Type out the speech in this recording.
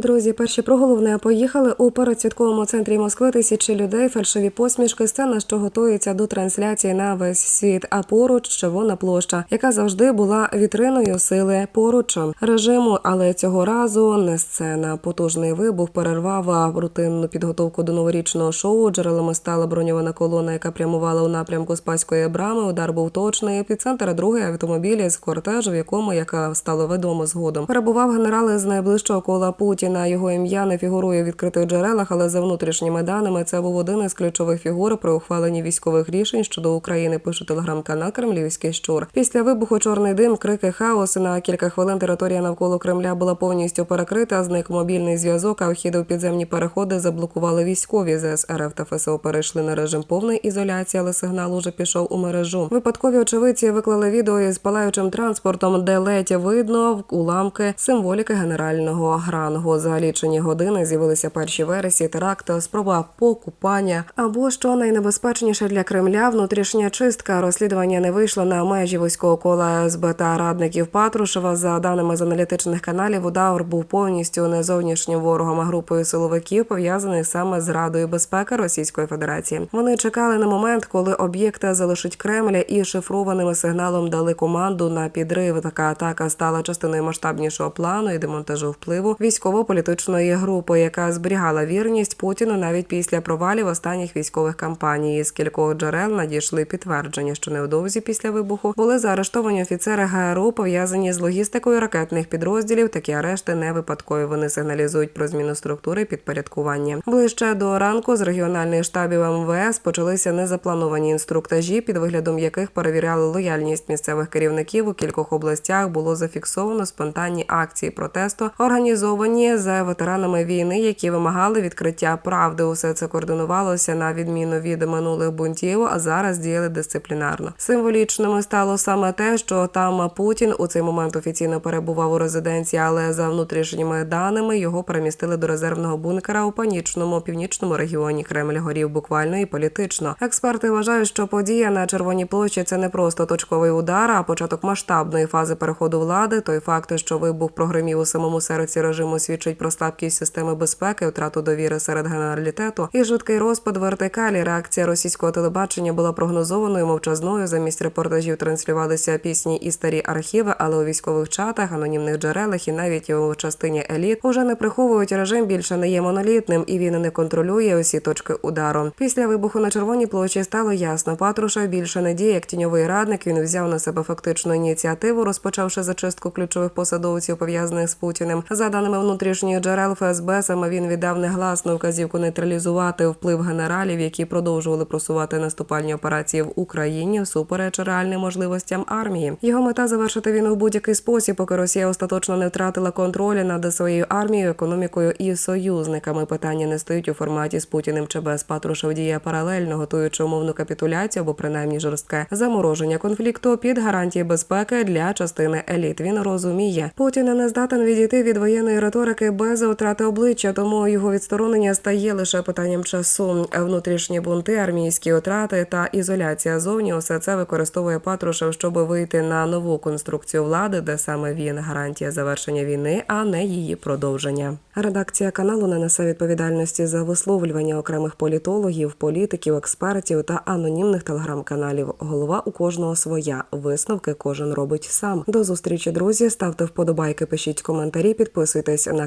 Друзі, перші про головне поїхали у передсвятковому центрі Москви тисячі людей, фальшиві посмішки, сцена, що готується до трансляції на весь світ. А поруч червона площа, яка завжди була вітриною сили поруч режиму. Але цього разу не сцена. Потужний вибух перервав рутинну підготовку до новорічного шоу. Джерелами стала броньована колона, яка прямувала у напрямку Спаської брами. Удар був точний. Епіцентр другий автомобіль з кортежу, в якому, як стало відомо згодом, перебував генерал з найближчого кола Путіна. Його ім'я не фігурує в відкритих джерелах, але за внутрішніми даними це був один із ключових фігур при ухваленні військових рішень щодо України. Пише телеграм-канал Кремлівський щур. Після вибуху чорний дим, крики хаос. На кілька хвилин територія навколо Кремля була повністю перекрита. Зник мобільний зв'язок. А вхіди в підземні переходи заблокували військові. ЗС РФ та ФСО перейшли на режим повної ізоляції, але сигнал уже пішов у мережу. Випадкові очевидці виклали відео із палаючим транспортом, де ледь видно уламки символіки генерального грангу. За лічені години з'явилися перші версії теракту, спроба покупання або що найнебезпечніше для Кремля внутрішня чистка. Розслідування не вийшло на межі вузького кола СБ та радників Патрушева. За даними з аналітичних каналів, удар був повністю не зовнішнім ворогом, а групою силовиків, пов'язаних саме з Радою безпеки Російської Федерації. Вони чекали на момент, коли об'єкта залишить Кремля, і шифрованим сигналом дали команду на підрив. Така атака стала частиною масштабнішого плану і демонтажу впливу військово-політичної групи, яка зберігала вірність Путіну навіть після провалів останніх військових кампаній. З кількох джерел надійшли підтвердження, що невдовзі після вибуху були заарештовані офіцери ГРУ, пов'язані з логістикою ракетних підрозділів. Такі арешти не випадкові. Вони сигналізують про зміну структури підпорядкування. Ближче до ранку з регіональних штабів МВС почалися незаплановані інструктажі, під виглядом яких перевіряли лояльність місцевих керівників. У кількох областях було зафіксовано спонтанні акції протесту, організовані за ветеранами війни, які вимагали відкриття правди. Усе це координувалося на відміну від минулих бунтів, а зараз діяли дисциплінарно. Символічним стало саме те, що там Путін у цей момент офіційно перебував у резиденції, але за внутрішніми даними його перемістили до резервного бункера у панічному північному регіоні. Кремль горів буквально і політично. Експерти вважають, що подія на червоній площі це не просто точковий удар, а початок масштабної фази переходу влади. Той факт, що вибух прогримів у самому серці режиму, свідчить про слабкість системи безпеки, втрату довіри серед генералітету і швидкий розпад вертикалі. Реакція російського телебачення була прогнозованою мовчазною. Замість репортажів транслювалися пісні і старі архіви, але у військових чатах, анонімних джерелах і навіть у частині еліт уже не приховують режим більше не є монолітним, і він не контролює усі точки удару. Після вибуху на червоній площі стало ясно. Патруша більше не діє як тіньовий радник. Він взяв на себе фактичну ініціативу, розпочавши зачистку ключових посадовців пов'язаних з Путіним. За даними внутрішніх джерел ФСБ, саме він віддав негласну вказівку нейтралізувати вплив генералів, які продовжували просувати наступальні операції в Україні всупереч реальним можливостям армії. Його мета завершити війну в будь-який спосіб, поки Росія остаточно не втратила контроль над своєю армією, економікою і союзниками. Питання не стоїть у форматі з Путіним чи без Патрушев діє паралельно, готуючи умовну капітуляцію або принаймні жорстке замороження конфлікту під гарантії безпеки для частини еліт. Він розуміє, Путін не здатен відійти від воєнної риторики без втрати обличчя, тому його відсторонення стає лише питанням часу. Внутрішні бунти, армійські втрати та ізоляція зовні усе це використовує Патрушев, щоб вийти на нову конструкцію влади, де саме він гарантія завершення війни, а не її продовження. Редакція каналу не несе відповідальності за висловлювання окремих політологів, політиків, експертів та анонімних телеграм-каналів. Голова у кожного своя. Висновки кожен робить сам. До зустрічі, друзі. Ставте вподобайки, пишіть коментарі, підписуйтесь на